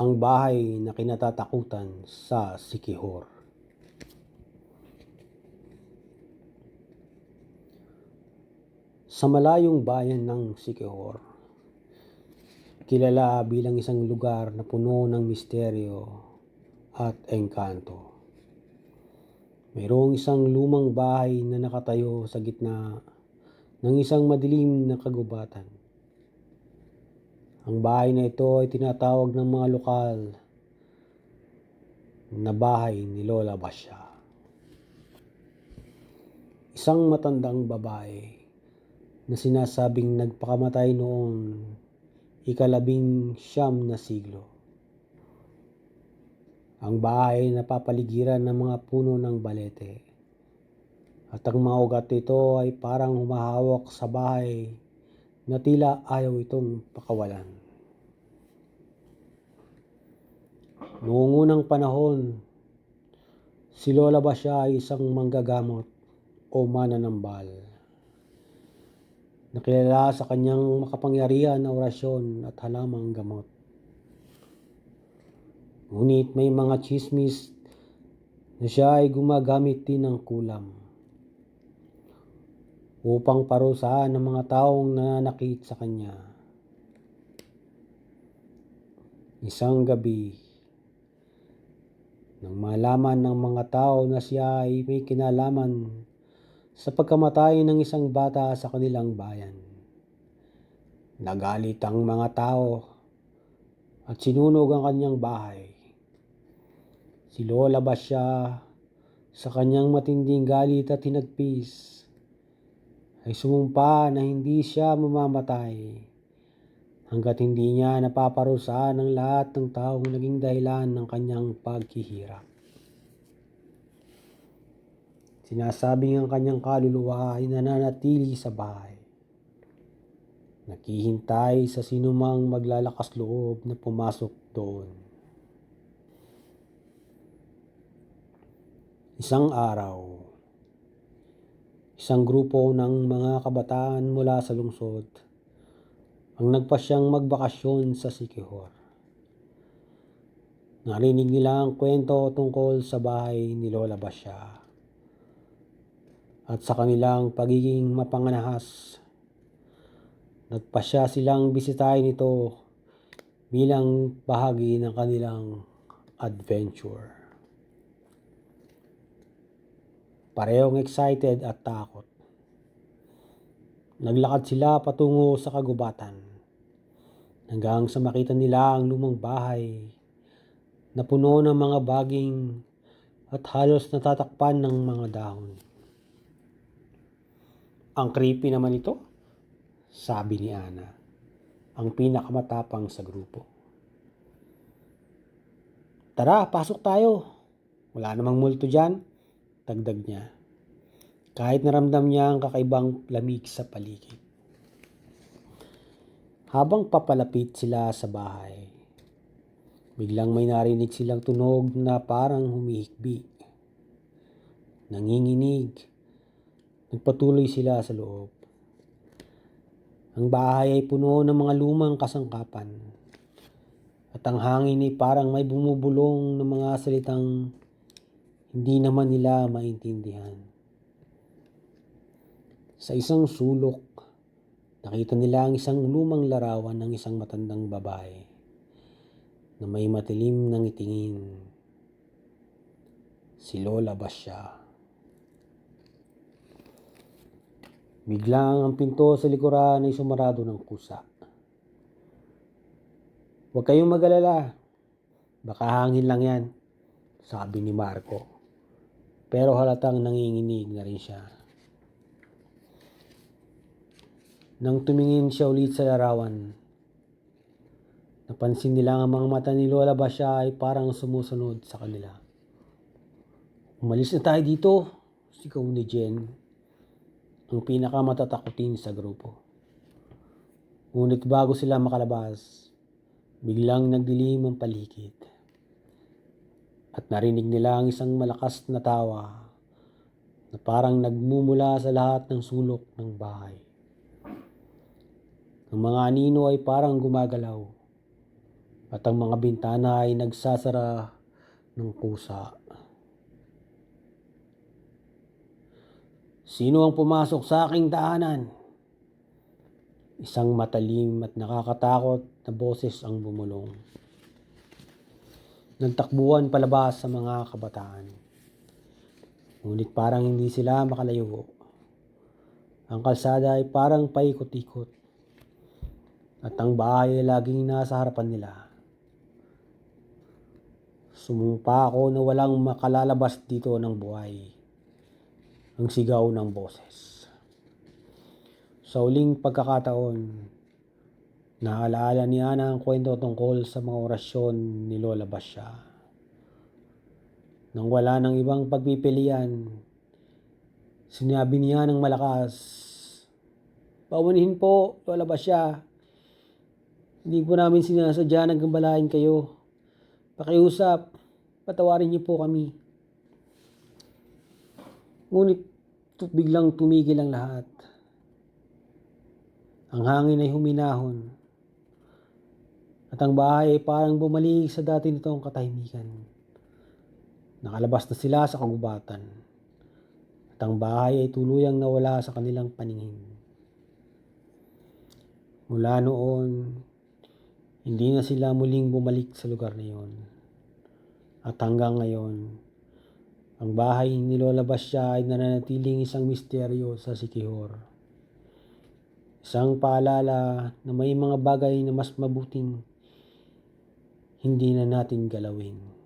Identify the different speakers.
Speaker 1: ang bahay na kinatatakutan sa Sikihor. Sa malayong bayan ng Sikihor, kilala bilang isang lugar na puno ng misteryo at engkanto. Mayroong isang lumang bahay na nakatayo sa gitna ng isang madilim na kagubatan. Ang bahay na ito ay tinatawag ng mga lokal na bahay ni Lola Basya. Isang matandang babae na sinasabing nagpakamatay noong ikalabing siyam na siglo. Ang bahay na papaligiran ng mga puno ng balete. At ang mga ugat nito ay parang humahawak sa bahay na tila ayaw itong pakawalan. Noong unang panahon, si Lola Basya ay isang manggagamot o mananambal. Nakilala sa kanyang makapangyarihan na orasyon at halamang gamot. Ngunit may mga chismis na siya ay gumagamit din ng kulam upang parusahan ng mga taong nananakit sa kanya. Isang gabi, nang malaman ng mga tao na siya ay may kinalaman sa pagkamatay ng isang bata sa kanilang bayan. Nagalit ang mga tao at sinunog ang kanyang bahay. Si Lola ba siya sa kanyang matinding galit at hinagpis ay sumumpa na hindi siya mamamatay hanggat hindi niya napaparusahan ang lahat ng taong naging dahilan ng kanyang paghihirap. Sinasabing ang kanyang kaluluwa ay nananatili sa bahay. Nakihintay sa sinumang maglalakas loob na pumasok doon. Isang araw, isang grupo ng mga kabataan mula sa lungsod ang nagpasyang magbakasyon sa Sikihor. Narinig nila ang kwento tungkol sa bahay ni Lola Basya at sa kanilang pagiging mapanganahas. Nagpasya silang bisitahin ito bilang bahagi ng kanilang adventure. Parehong excited at takot. Naglakad sila patungo sa kagubatan hanggang sa makita nila ang lumang bahay na puno ng mga baging at halos natatakpan ng mga dahon. Ang creepy naman ito, sabi ni Ana, ang pinakamatapang sa grupo. Tara, pasok tayo. Wala namang multo dyan, dagdag niya. Kahit naramdam niya ang kakaibang lamig sa paligid. Habang papalapit sila sa bahay, biglang may narinig silang tunog na parang humihikbi. Nanginginig. Nagpatuloy sila sa loob. Ang bahay ay puno ng mga lumang kasangkapan. At ang hangin ay parang may bumubulong ng mga salitang hindi naman nila maintindihan. Sa isang sulok, nakita nila ang isang lumang larawan ng isang matandang babae na may matilim ng itingin. Si Lola Basya. Biglang ang pinto sa likuran ay sumarado ng kusa. Huwag kayong magalala. Baka hangin lang yan, sabi ni Marco. Pero halatang nanginginig na rin siya. Nang tumingin siya ulit sa larawan, napansin nila ang mga mata ni Lola Basya ay parang sumusunod sa kanila. Umalis na tayo dito, sigaw ni Jen, ang pinakamatatakutin sa grupo. Ngunit bago sila makalabas, biglang nagdilim ang paligid. At narinig nila ang isang malakas na tawa na parang nagmumula sa lahat ng sulok ng bahay. Ang mga anino ay parang gumagalaw. at ang mga bintana ay nagsasara ng kusa. Sino ang pumasok sa aking tahanan? Isang matalim at nakakatakot na boses ang bumulong. Nagtakbuhan palabas sa mga kabataan. Ngunit parang hindi sila makalayo. Ang kalsada ay parang paikot-ikot. At ang bahay ay laging nasa harapan nila. Sumumpa ako na walang makalalabas dito ng buhay. Ang sigaw ng boses. Sa uling pagkakataon, naalaala ni Ana ang kwento tungkol sa mga orasyon ni Lola Basya. Nang wala ng ibang pagpipilian, sinabi niya ng malakas, Paumanhin po, Lola Basya. Hindi po namin sinasadya na gambalain kayo. Pakiusap, patawarin niyo po kami. Ngunit biglang tumigil ang lahat. Ang hangin ay huminahon. At ang bahay ay parang bumalik sa dati nitong katahimikan. Nakalabas na sila sa kagubatan. At ang bahay ay tuluyang nawala sa kanilang paningin. Mula noon, hindi na sila muling bumalik sa lugar na yon. At hanggang ngayon, ang bahay ni Lola Basya ay nananatiling isang misteryo sa Sikihor. Isang paalala na may mga bagay na mas mabuting hindi na natin galawin.